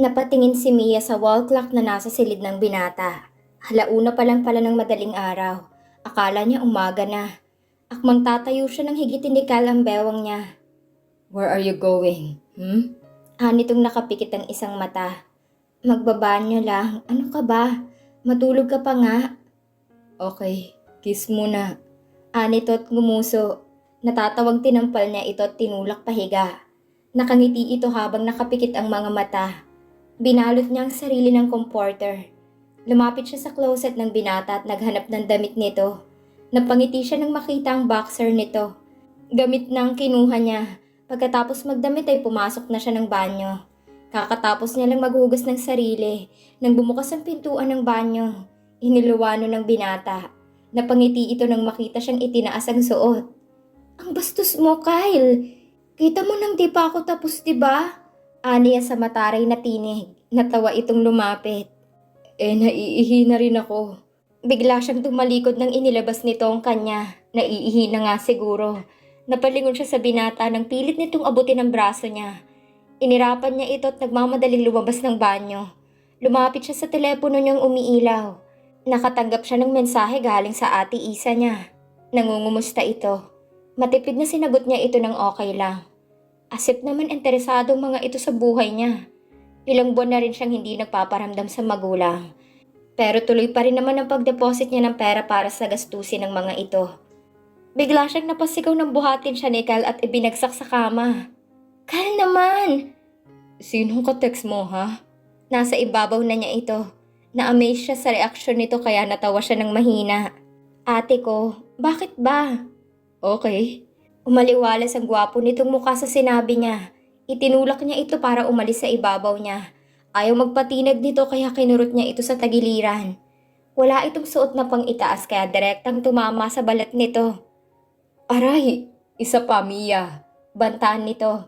Napatingin si Mia sa wall clock na nasa silid ng binata. Halauna pa lang pala ng madaling araw. Akala niya umaga na. Akmang tatayo siya ng higit tinikal ang bewang niya. Where are you going? Hmm? Anitong nakapikit ang isang mata. Magbabanyo lang. Ano ka ba? Matulog ka pa nga. Okay, kiss muna. Anito't ngumuso. Natatawag tinampal niya ito at tinulak pahiga. Nakangiti ito habang nakapikit ang mga mata. Binalot niya ang sarili ng comforter. Lumapit siya sa closet ng binata at naghanap ng damit nito. Napangiti siya nang makita ang boxer nito. Gamit nang kinuha niya. Pagkatapos magdamit ay pumasok na siya ng banyo. Kakatapos niya lang maghugas ng sarili nang bumukas ang pintuan ng banyo. Iniluwano ng binata. Napangiti ito nang makita siyang itinaas ang suot. Ang bastos mo, Kyle. Kita mo nang di pa ako tapos, di ba? Aniya sa mataray na tinig. Natawa itong lumapit. Eh, naiihi na rin ako. Bigla siyang tumalikod nang inilabas nito ang kanya. Naiihi na nga siguro. Napalingon siya sa binata nang pilit nitong abutin ang braso niya. Inirapan niya ito at nagmamadaling lumabas ng banyo. Lumapit siya sa telepono niyang umiilaw. Nakatanggap siya ng mensahe galing sa ate Isa niya. Nangungumusta ito. Matipid na sinagot niya ito ng okay lang. Asip naman interesado ang mga ito sa buhay niya. Ilang buwan na rin siyang hindi nagpaparamdam sa magulang. Pero tuloy pa rin naman ang pagdeposit niya ng pera para sa gastusin ng mga ito. Bigla siyang napasigaw ng buhatin siya ni Kyle at ibinagsak sa kama. Kyle naman! Sinong ka-text mo ha? Nasa ibabaw na niya ito. Na-amaze siya sa reaksyon nito kaya natawa siya ng mahina. Ate ko, bakit ba? Okay. Umaliwalas ang gwapo nitong mukha sa sinabi niya. Itinulak niya ito para umalis sa ibabaw niya. Ayaw magpatinag nito kaya kinurot niya ito sa tagiliran. Wala itong suot na pang itaas kaya direktang tumama sa balat nito. Aray, isa pa Mia. Bantaan nito.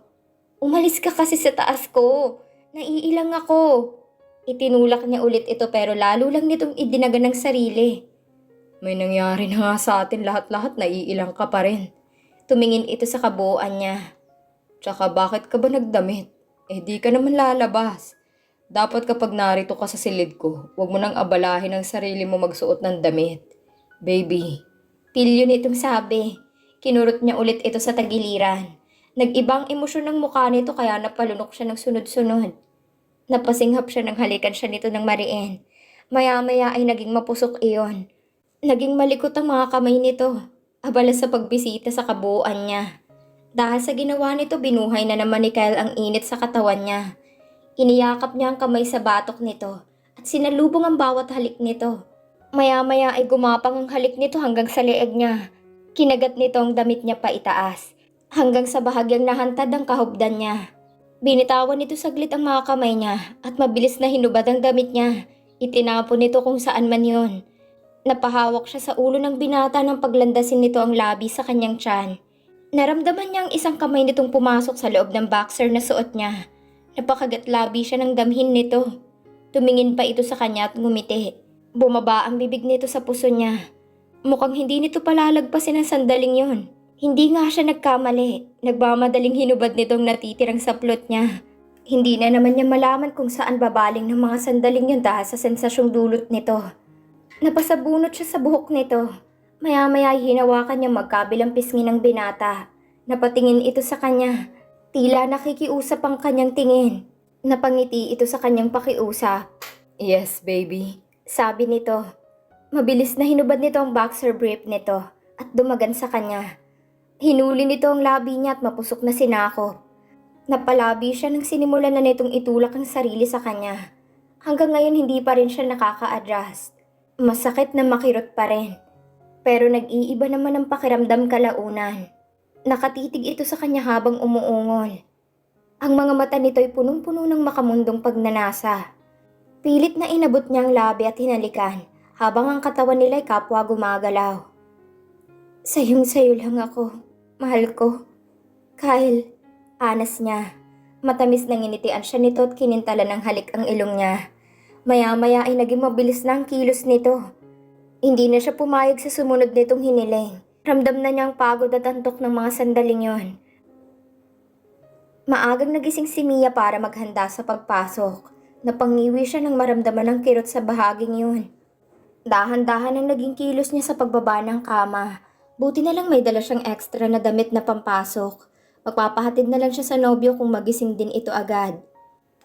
Umalis ka kasi sa taas ko. Naiilang ako. Itinulak niya ulit ito pero lalo lang nitong idinaga ng sarili. May nangyari na nga sa atin lahat-lahat naiilang ka pa rin. Tumingin ito sa kabuuan niya. Tsaka bakit ka ba nagdamit? Eh di ka naman lalabas. Dapat kapag narito ka sa silid ko, huwag mo nang abalahin ang sarili mo magsuot ng damit. Baby. Pilyo nitong sabi. Kinurot niya ulit ito sa tagiliran. Nag-ibang emosyon ng mukha nito kaya napalunok siya ng sunod-sunod. Napasinghap siya ng halikan siya nito ng mariin. Maya-maya ay naging mapusok iyon. Naging malikot ang mga kamay nito. Abala sa pagbisita sa kabuuan niya. Dahil sa ginawa nito, binuhay na naman ni Kyle ang init sa katawan niya. Iniyakap niya ang kamay sa batok nito at sinalubong ang bawat halik nito. Maya-maya ay gumapang ang halik nito hanggang sa leeg niya. Kinagat nito ang damit niya pa itaas hanggang sa bahagyang nahantad ang kahubdan niya. Binitawan nito saglit ang mga kamay niya at mabilis na hinubad ang damit niya. Itinapon nito kung saan man yon. Napahawak siya sa ulo ng binata nang paglandasin nito ang labi sa kanyang tiyan. Naramdaman niya ang isang kamay nitong pumasok sa loob ng boxer na suot niya. Napakagat labi siya ng damhin nito. Tumingin pa ito sa kanya at ngumiti. Bumaba ang bibig nito sa puso niya. Mukhang hindi nito palalagpasin ang sandaling yon. Hindi nga siya nagkamali. Nagmamadaling hinubad nitong natitirang saplot niya. Hindi na naman niya malaman kung saan babaling ng mga sandaling yun dahil sa sensasyong dulot nito. Napasabunot siya sa buhok nito. Maya-maya ay hinawakan niya magkabilang pisngi ng binata. Napatingin ito sa kanya. Tila nakikiusap ang kanyang tingin. Napangiti ito sa kanyang pakiusap. Yes, baby. Sabi nito. Mabilis na hinubad nito ang boxer brief nito at dumagan sa kanya. Hinuli nito ang labi niya at mapusok na sinako. Napalabi siya nang sinimulan na nitong itulak ang sarili sa kanya. Hanggang ngayon hindi pa rin siya nakaka-adjust. Masakit na makirot pa rin. Pero nag-iiba naman ang pakiramdam kalaunan. Nakatitig ito sa kanya habang umuungol. Ang mga mata nito'y punong-puno ng makamundong pagnanasa. Pilit na inabot niya ang labi at hinalikan habang ang katawan nila'y kapwa gumagalaw. Sayong sayo lang ako, mahal ko. Kyle, anas niya. Matamis na nginitian siya nito at kinintala ng halik ang ilong niya. Maya-maya ay naging mabilis na ang kilos nito. Hindi na siya pumayag sa sumunod nitong hiniling. Ramdam na niyang pagod at antok ng mga sandaling yon. Maagang nagising si Mia para maghanda sa pagpasok. Napangiwi siya nang maramdaman ng kirot sa bahaging yun. Dahan-dahan ang naging kilos niya sa pagbaba ng kama. Buti na lang may dala siyang extra na damit na pampasok. Magpapahatid na lang siya sa nobyo kung magising din ito agad.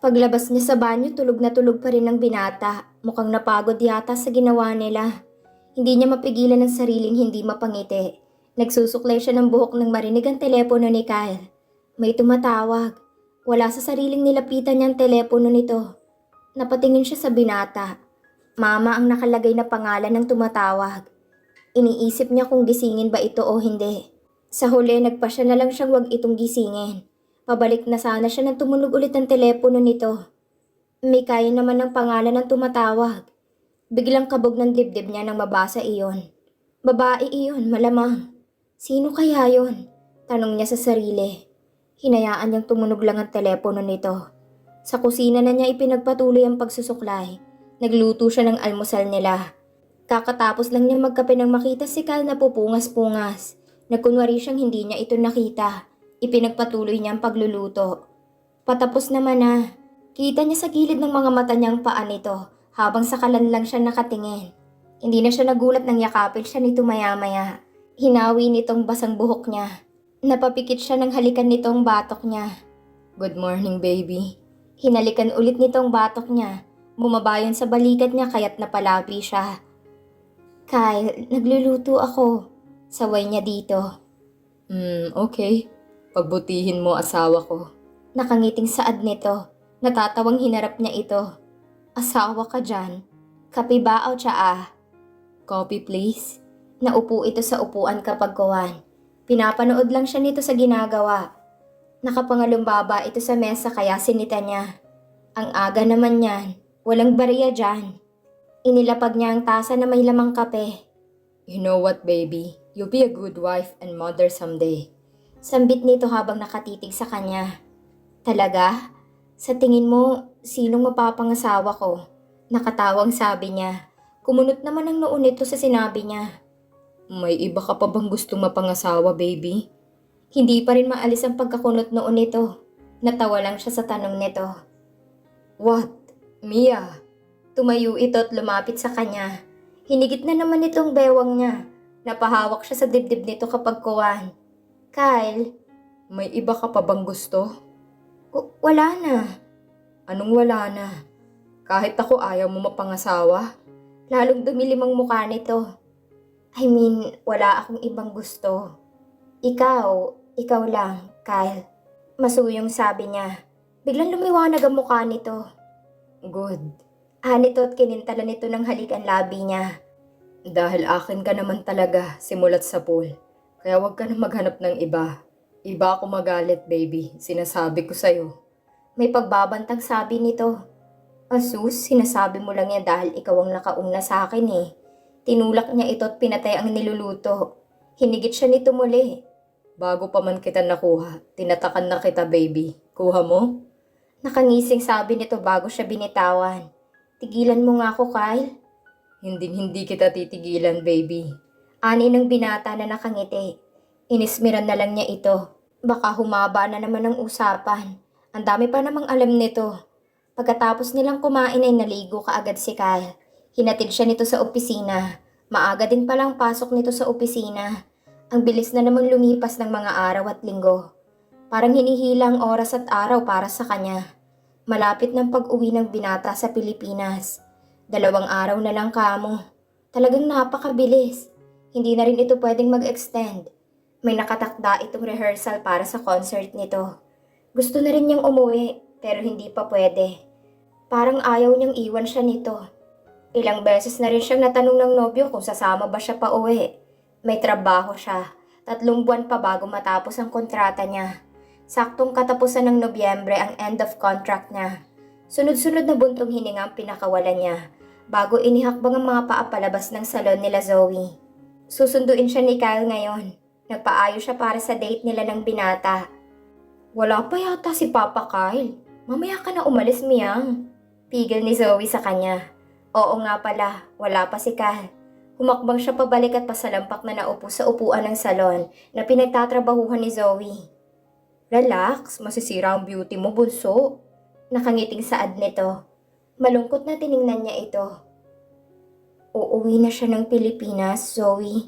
Paglabas niya sa banyo, tulog na tulog pa rin ang binata. Mukhang napagod yata sa ginawa nila. Hindi niya mapigilan ang sariling hindi mapangiti. Nagsusuklay siya ng buhok nang marinig ang telepono ni Kyle. May tumatawag. Wala sa sariling nilapitan niya ang telepono nito. Napatingin siya sa binata. Mama ang nakalagay na pangalan ng tumatawag. Iniisip niya kung gisingin ba ito o hindi. Sa huli, nagpasya na lang siyang wag itong gisingin. Pabalik na sana siya nang tumunog ulit ang telepono nito. May kaya naman ng pangalan ng tumatawag. Biglang kabog ng dibdib niya nang mabasa iyon. Babae iyon, malamang. Sino kaya yon? Tanong niya sa sarili. Hinayaan niyang tumunog lang ang telepono nito. Sa kusina na niya ipinagpatuloy ang pagsusuklay. Nagluto siya ng almusal nila. Kakatapos lang niyang magkape nang makita si Cal na pupungas-pungas. Nagkunwari siyang hindi niya ito nakita. Ipinagpatuloy niya ang pagluluto. Patapos naman na. Kita niya sa gilid ng mga mata niyang paa nito habang sa kalan lang siya nakatingin. Hindi na siya nagulat nang yakapin siya nito maya-maya. Hinawi nitong basang buhok niya. Napapikit siya ng halikan nitong batok niya. Good morning, baby. Hinalikan ulit nitong batok niya. Bumabayon sa balikat niya kaya't napalapi siya. Kyle, nagluluto ako. Saway niya dito. Hmm, okay. Pagbutihin mo asawa ko. Nakangiting saad nito. Natatawang hinarap niya ito. Asawa ka dyan. Kape ba o tsaa? Copy please. Naupo ito sa upuan kapag kuwan. Pinapanood lang siya nito sa ginagawa. Nakapangalumbaba ito sa mesa kaya sinita niya. Ang aga naman yan. Walang bariya dyan. Inilapag niya ang tasa na may lamang kape. You know what baby? You'll be a good wife and mother someday. Sambit nito habang nakatitig sa kanya. Talaga? Sa tingin mo, sinong mapapangasawa ko? Nakatawang sabi niya. Kumunot naman ang noon nito sa sinabi niya. May iba ka pa bang gustong mapangasawa baby? Hindi pa rin maalis ang pagkakunot noon nito. Natawa lang siya sa tanong nito. What? Mia? Tumayo ito at lumapit sa kanya. Hinigit na naman itong bewang niya. Napahawak siya sa dibdib nito kapag kuwan. Kyle, May iba ka pa bang gusto? W- wala na. Anong wala na? Kahit ako ayaw mo mapangasawa? Lalong dumilim ang mukha nito. I mean, wala akong ibang gusto. Ikaw, ikaw lang, Kyle. Masuyong sabi niya. Biglang lumiwanag ang mukha nito. Good. Hanito at kinintala nito ng halikan labi niya. Dahil akin ka naman talaga simulat sa pool. Kaya wag ka na maghanap ng iba. Iba ako magalit baby. Sinasabi ko sa'yo. May pagbabantang sabi nito. Asus, sinasabi mo lang yan dahil ikaw ang nakauna sa akin eh. Tinulak niya ito at pinatay ang niluluto. Hinigit siya nito muli. Bago pa man kita nakuha, tinatakan na kita baby. Kuha mo? Nakangising sabi nito bago siya binitawan. Tigilan mo nga ako, Kyle. Hindi hindi kita titigilan baby. Ani ng binata na nakangiti. Inismiran na lang niya ito. Baka humaba na naman ang usapan. Ang dami pa namang alam nito. Pagkatapos nilang kumain ay naligo kaagad si Kyle. Hinatid siya nito sa opisina. Maaga din palang pasok nito sa opisina. Ang bilis na namang lumipas ng mga araw at linggo. Parang hinihila ang oras at araw para sa kanya. Malapit ng pag-uwi ng binata sa Pilipinas. Dalawang araw na lang kamo. Talagang napakabilis. Hindi na rin ito pwedeng mag-extend. May nakatakda itong rehearsal para sa concert nito. Gusto na rin niyang umuwi, pero hindi pa pwede. Parang ayaw niyang iwan siya nito. Ilang beses na rin siyang natanong ng nobyo kung sasama ba siya pa uwi. May trabaho siya. Tatlong buwan pa bago matapos ang kontrata niya. Saktong katapusan ng Nobyembre ang end of contract niya. Sunod-sunod na buntong hininga ang pinakawalan niya bago inihakbang ang mga paa palabas ng salon nila Zoe. Susunduin siya ni Kyle ngayon. Nagpaayo siya para sa date nila ng binata. Wala pa yata si Papa Kyle. Mamaya ka na umalis, Miyang. Pigil ni Zoe sa kanya. Oo nga pala, wala pa si Kyle. Humakbang siya pabalik at pasalampak na naupo sa upuan ng salon na pinagtatrabahuhan ni Zoe. Relax, masisira ang beauty mo, bunso. Nakangiting saad nito. Malungkot na tiningnan niya ito. Uuwi na siya ng Pilipinas, Zoe.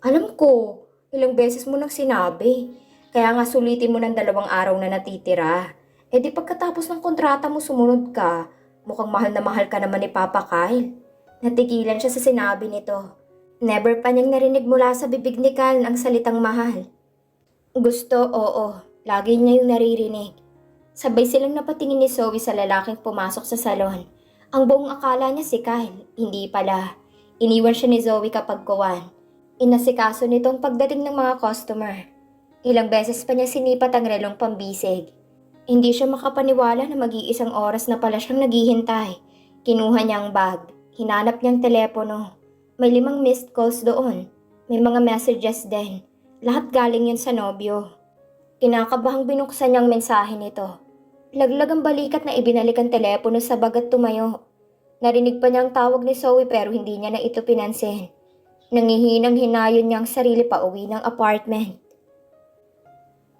Alam ko, ilang beses mo nang sinabi. Kaya nga sulitin mo ng dalawang araw na natitira. E di pagkatapos ng kontrata mo sumunod ka, mukhang mahal na mahal ka naman ni Papa Kyle. Natigilan siya sa sinabi nito. Never pa niyang narinig mula sa bibig ni Kyle ang salitang mahal. Gusto, oo. Lagi niya yung naririnig. Sabay silang napatingin ni Zoe sa lalaking pumasok sa salon. Ang buong akala niya si Kyle, hindi pala. Iniwan siya ni Zoe kapag kuwan. Inasikaso nitong pagdating ng mga customer. Ilang beses pa niya sinipat ang relong pambisig. Hindi siya makapaniwala na mag-iisang oras na pala siyang naghihintay. Kinuha niya ang bag. Hinanap niyang telepono. May limang missed calls doon. May mga messages din. Lahat galing yun sa nobyo. Kinakabahang binuksan niyang mensahe nito. Laglag ang balikat na ibinalik ang telepono sa bagat tumayo. Narinig pa niya ang tawag ni Zoe pero hindi niya na ito pinansin. Nangihinang hinayon niya ang sarili pa uwi ng apartment.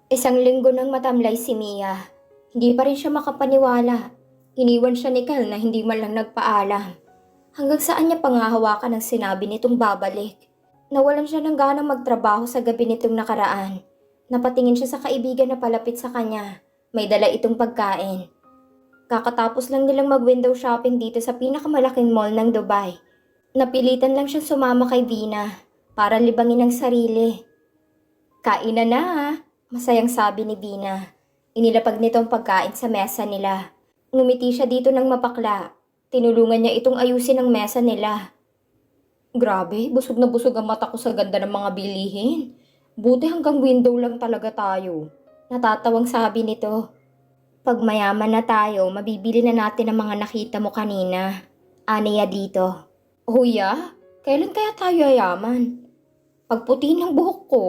Isang linggo nang matamlay si Mia. Hindi pa rin siya makapaniwala. Iniwan siya ni Cal na hindi man lang nagpaalam. Hanggang saan niya pangahawakan ang sinabi nitong babalik. Nawalan siya ng ganang magtrabaho sa gabi nitong nakaraan. Napatingin siya sa kaibigan na palapit sa kanya. May dala itong pagkain. Kakatapos lang nilang mag-window shopping dito sa pinakamalaking mall ng Dubai. Napilitan lang siyang sumama kay Vina para libangin ang sarili. Kainan na ha, masayang sabi ni Vina. Inilapag nito ang pagkain sa mesa nila. Ngumiti siya dito ng mapakla. Tinulungan niya itong ayusin ang mesa nila. Grabe, busog na busog ang mata ko sa ganda ng mga bilihin. Buti hanggang window lang talaga tayo. Natatawang sabi nito. Pag mayaman na tayo, mabibili na natin ang mga nakita mo kanina. Aniya dito. Huya, kailan kaya tayo yayaman? Pagputi ng buhok ko,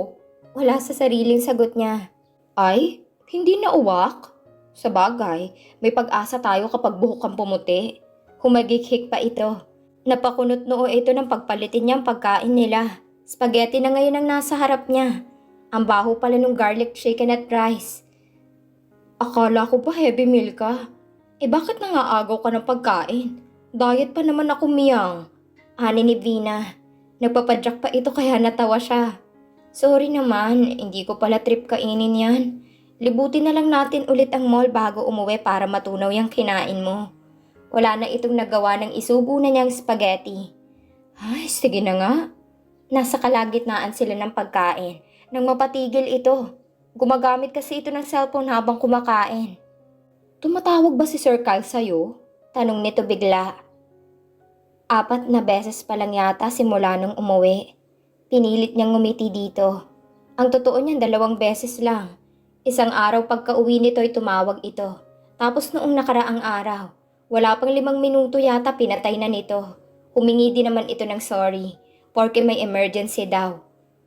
wala sa sariling sagot niya. Ay, hindi na uwak? Sa bagay, may pag-asa tayo kapag buhok ang pumuti. Humagikhik pa ito. Napakunot noo ito ng pagpalitin niya ang pagkain nila. Spaghetti na ngayon ang nasa harap niya. Ang baho pala ng garlic chicken at rice. Akala ko pa heavy meal ka. Eh bakit nangaagaw ka ng pagkain? Diet pa naman ako miyang. Ani ni Vina. Nagpapadyak pa ito kaya natawa siya. Sorry naman, hindi ko pala trip kainin yan. Libutin na lang natin ulit ang mall bago umuwi para matunaw yung kinain mo. Wala na itong nagawa ng isubo na niyang spaghetti. Ay, sige na nga. Nasa kalagitnaan sila ng pagkain. Nang mapatigil ito. Gumagamit kasi ito ng cellphone habang kumakain. Tumatawag ba si Sir Kyle sa'yo? Tanong nito bigla. Apat na beses pa lang yata simula nung umuwi. Pinilit niyang ngumiti dito. Ang totoo niyan dalawang beses lang. Isang araw pagka-uwi nito ay tumawag ito. Tapos noong nakaraang araw, wala pang limang minuto yata pinatay na nito. Humingi din naman ito ng sorry, porke may emergency daw.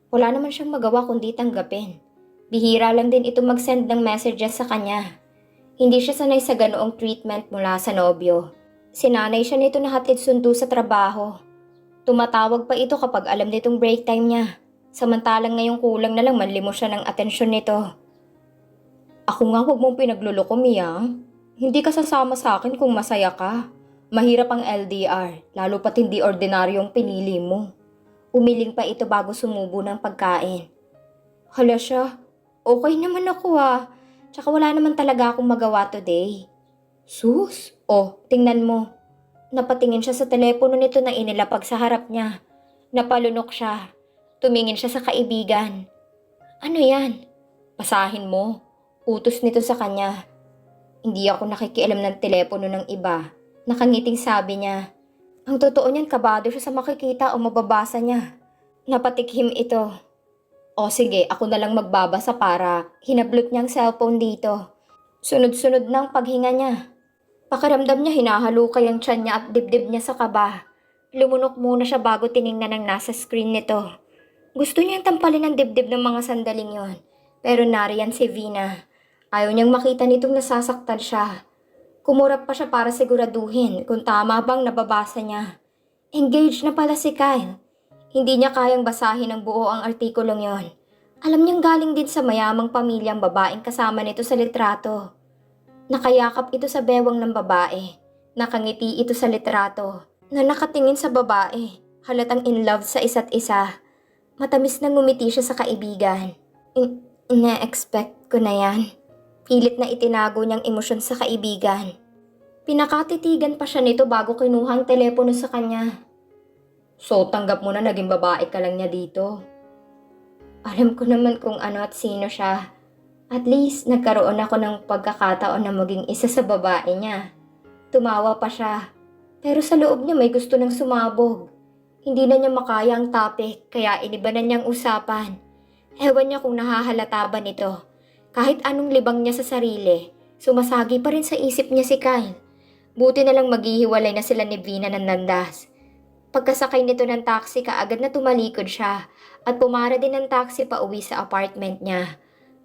Wala naman siyang magawa kundi tanggapin. Bihira lang din ito mag-send ng messages sa kanya. Hindi siya sanay sa ganoong treatment mula sa nobyo. Sinanay siya nito na hatid sundo sa trabaho. Tumatawag pa ito kapag alam nitong break time niya. Samantalang ngayong kulang na lang manlimos siya ng atensyon nito. Ako nga huwag mong pinagluloko, Miyang. Hindi ka sasama sa akin kung masaya ka. Mahirap ang LDR, lalo pat hindi ordinaryong pinili mo. Umiling pa ito bago sumubo ng pagkain. Hala siya, okay naman ako ah. Tsaka wala naman talaga akong magawa today. Sus, oh, tingnan mo. Napatingin siya sa telepono nito na inilapag sa harap niya. Napalunok siya. Tumingin siya sa kaibigan. Ano yan? Pasahin mo. Utos nito sa kanya. Hindi ako nakikialam ng telepono ng iba. Nakangiting sabi niya. Ang totoo niyan, kabado siya sa makikita o mababasa niya. Napatikhim ito. O sige, ako na lang magbabasa para hinablot niya ang cellphone dito. Sunod-sunod ng paghinga niya. Pakiramdam niya hinahalukay ang tiyan niya at dibdib niya sa kaba. Lumunok muna siya bago tiningnan ang nasa screen nito. Gusto niyang tampalin ang dibdib ng mga sandaling yon. Pero nariyan si Vina. Ayaw niyang makita nitong nasasaktan siya. Kumurap pa siya para siguraduhin kung tama bang nababasa niya. Engaged na pala si Kyle. Hindi niya kayang basahin ng buo ang artikulong yon. Alam niyang galing din sa mayamang pamilyang babaeng kasama nito sa litrato. Nakayakap ito sa bewang ng babae. Nakangiti ito sa litrato na nakatingin sa babae. Halatang in love sa isa't isa. Matamis na ngumiti siya sa kaibigan. In- ina-expect ko na yan. Pilit na itinago niyang emosyon sa kaibigan. Pinakatitigan pa siya nito bago kinuhang telepono sa kanya. So, tanggap mo na naging babae ka lang niya dito. Alam ko naman kung ano at sino siya. At least nagkaroon ako ng pagkakataon na maging isa sa babae niya. Tumawa pa siya. Pero sa loob niya may gusto ng sumabog. Hindi na niya makaya ang topic kaya iniba na niyang usapan. Ewan niya kung nahahalata ba nito. Kahit anong libang niya sa sarili, sumasagi pa rin sa isip niya si Kyle. Buti na lang maghihiwalay na sila ni Vina ng landas. Pagkasakay nito ng taxi kaagad na tumalikod siya at pumara din ng taxi pa uwi sa apartment niya.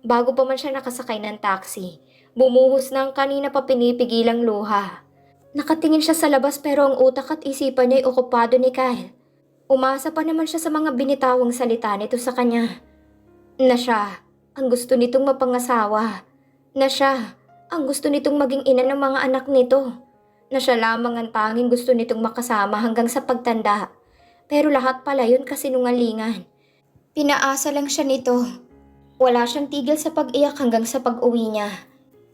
Bago pa man siya nakasakay ng taxi, bumuhos na kanina pa pinipigilang luha. Nakatingin siya sa labas pero ang utak at isipan niya ay okupado ni Kyle. Umasa pa naman siya sa mga binitawang salita nito sa kanya. Na siya, ang gusto nitong mapangasawa. Na siya, ang gusto nitong maging ina ng mga anak nito. Na siya lamang ang tanging gusto nitong makasama hanggang sa pagtanda. Pero lahat pala yun kasinungalingan. Pinaasa lang siya nito. Wala siyang tigil sa pag-iyak hanggang sa pag-uwi niya.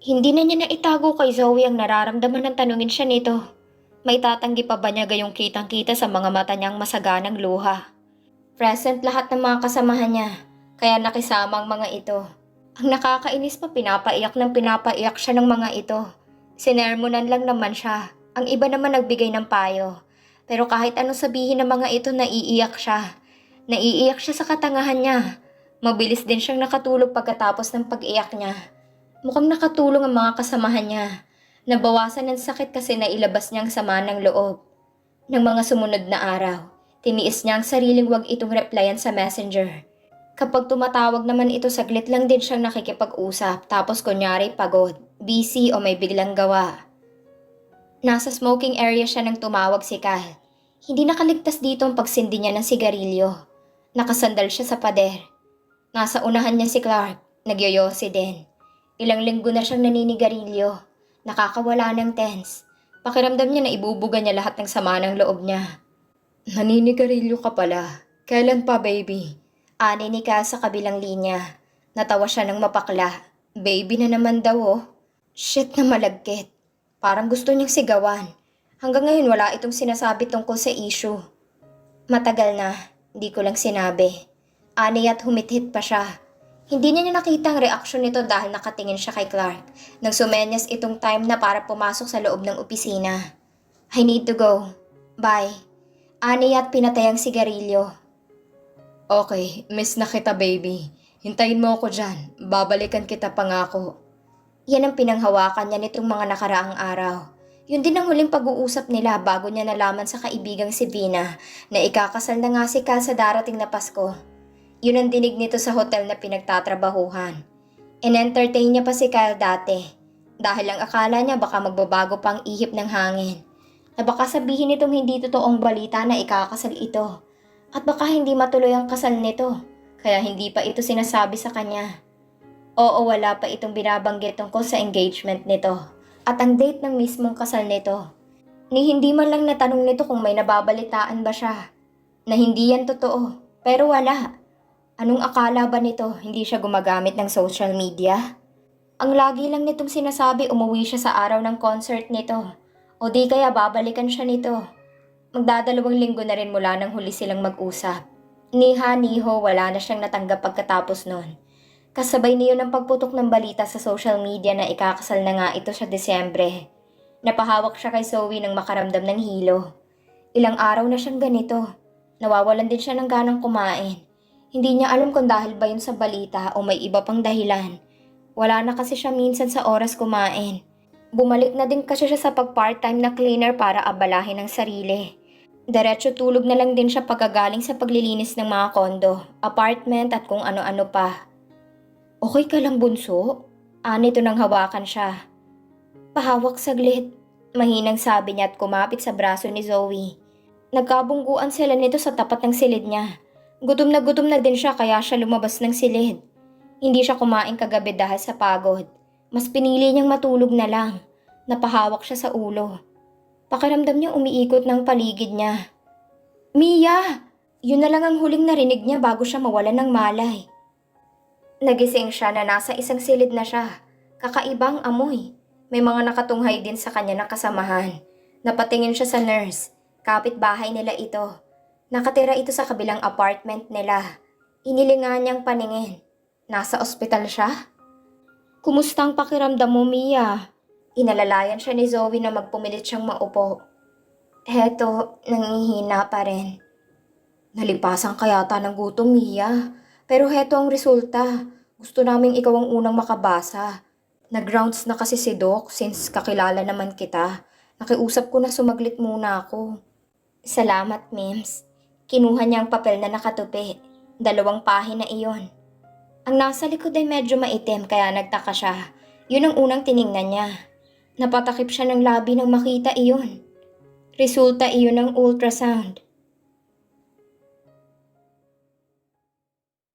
Hindi na niya naitago kay Zoe ang nararamdaman ng tanungin siya nito. May tatanggi pa ba niya gayong kitang-kita sa mga mata niyang masaganang luha? Present lahat ng mga kasamahan niya, kaya nakisama ang mga ito. Ang nakakainis pa pinapaiyak ng pinapaiyak siya ng mga ito. Sinermonan lang naman siya. Ang iba naman nagbigay ng payo. Pero kahit anong sabihin ng mga ito, naiiyak siya. Naiiyak siya sa katangahan niya. Mabilis din siyang nakatulog pagkatapos ng pag-iyak niya. Mukhang nakatulong ang mga kasamahan niya. Nabawasan ng sakit kasi nailabas niya ang sama ng loob. Ng mga sumunod na araw, tiniis niya ang sariling wag itong replyan sa messenger. Kapag tumatawag naman ito, saglit lang din siyang nakikipag-usap tapos kunyari pagod, busy o may biglang gawa. Nasa smoking area siya nang tumawag si Kyle. Hindi nakaligtas dito ang pagsindi niya ng sigarilyo. Nakasandal siya sa pader. Nasa unahan niya si Clark, nagyoyosi din. Ilang linggo na siyang naninigarilyo. Nakakawala ng tense. Pakiramdam niya na ibubuga niya lahat ng sama ng loob niya. Naninigarilyo ka pala. Kailan pa, baby? Ani ni Kyle sa kabilang linya. Natawa siya ng mapakla. Baby na naman daw oh. Shit na malagkit. Parang gusto niyang sigawan. Hanggang ngayon wala itong sinasabi tungkol sa issue. Matagal na, di ko lang sinabi. Ani at humithit pa siya. Hindi niya nakita ang reaksyon nito dahil nakatingin siya kay Clark. Nang sumenyas itong time na para pumasok sa loob ng opisina. I need to go. Bye. Ani at pinatay ang sigarilyo. Okay, miss na kita, baby. Hintayin mo ako dyan. Babalikan kita pangako. Yan ang pinanghawakan niya nitong mga nakaraang araw. Yun din ang huling pag-uusap nila bago niya nalaman sa kaibigang si Vina na ikakasal na nga si Cal sa darating na Pasko. Yun ang dinig nito sa hotel na pinagtatrabahuhan. In-entertain niya pa si Kyle dati dahil ang akala niya baka magbabago pang ihip ng hangin. Na baka sabihin nitong hindi totoong balita na ikakasal ito. At baka hindi matuloy ang kasal nito kaya hindi pa ito sinasabi sa kanya. Oo, wala pa itong binabanggit tungkol sa engagement nito. At ang date ng mismong kasal nito. Ni hindi man lang natanong nito kung may nababalitaan ba siya. Na hindi yan totoo. Pero wala. Anong akala ba nito? Hindi siya gumagamit ng social media? Ang lagi lang nitong sinasabi umuwi siya sa araw ng concert nito. O di kaya babalikan siya nito. Magdadalawang linggo na rin mula nang huli silang mag-usap. Niha, niho, wala na siyang natanggap pagkatapos nun. Kasabay niyo ng pagputok ng balita sa social media na ikakasal na nga ito sa Desyembre. Napahawak siya kay Zoe nang makaramdam ng hilo. Ilang araw na siyang ganito. Nawawalan din siya ng ganang kumain. Hindi niya alam kung dahil ba yun sa balita o may iba pang dahilan. Wala na kasi siya minsan sa oras kumain. Bumalik na din kasi siya sa pag-part-time na cleaner para abalahin ang sarili. Diretso tulog na lang din siya pagkagaling sa paglilinis ng mga kondo, apartment at kung ano-ano pa. Okay ka lang bunso? Anito nang hawakan siya. Pahawak saglit. Mahinang sabi niya at kumapit sa braso ni Zoe. Nagkabungguan sila nito sa tapat ng silid niya. Gutom na gutom na din siya kaya siya lumabas ng silid. Hindi siya kumain kagabi dahil sa pagod. Mas pinili niyang matulog na lang. Napahawak siya sa ulo. Pakiramdam niya umiikot ng paligid niya. Mia! Yun na lang ang huling narinig niya bago siya mawalan ng malay. Nagising siya na nasa isang silid na siya. Kakaibang amoy. May mga nakatunghay din sa kanya na kasamahan. Napatingin siya sa nurse. Kapit-bahay nila ito. Nakatira ito sa kabilang apartment nila. Inilingan niyang paningin. Nasa ospital siya? Kumusta ang pakiramdam mo, Mia? Inalalayan siya ni Zoe na magpumilit siyang maupo. Heto, nangihina pa rin. Nalipasan kayata ng gutom, Mia. Pero heto ang resulta. Gusto naming ikaw ang unang makabasa. Nag-rounds na kasi si Doc since kakilala naman kita. Nakiusap ko na sumaglit muna ako. Salamat, Mims. Kinuha niya ang papel na nakatupi. Dalawang pahina iyon. Ang nasa likod ay medyo maitim kaya nagtaka siya. Yun ang unang tiningnan niya. Napatakip siya ng labi nang makita iyon. Resulta iyon ng ultrasound.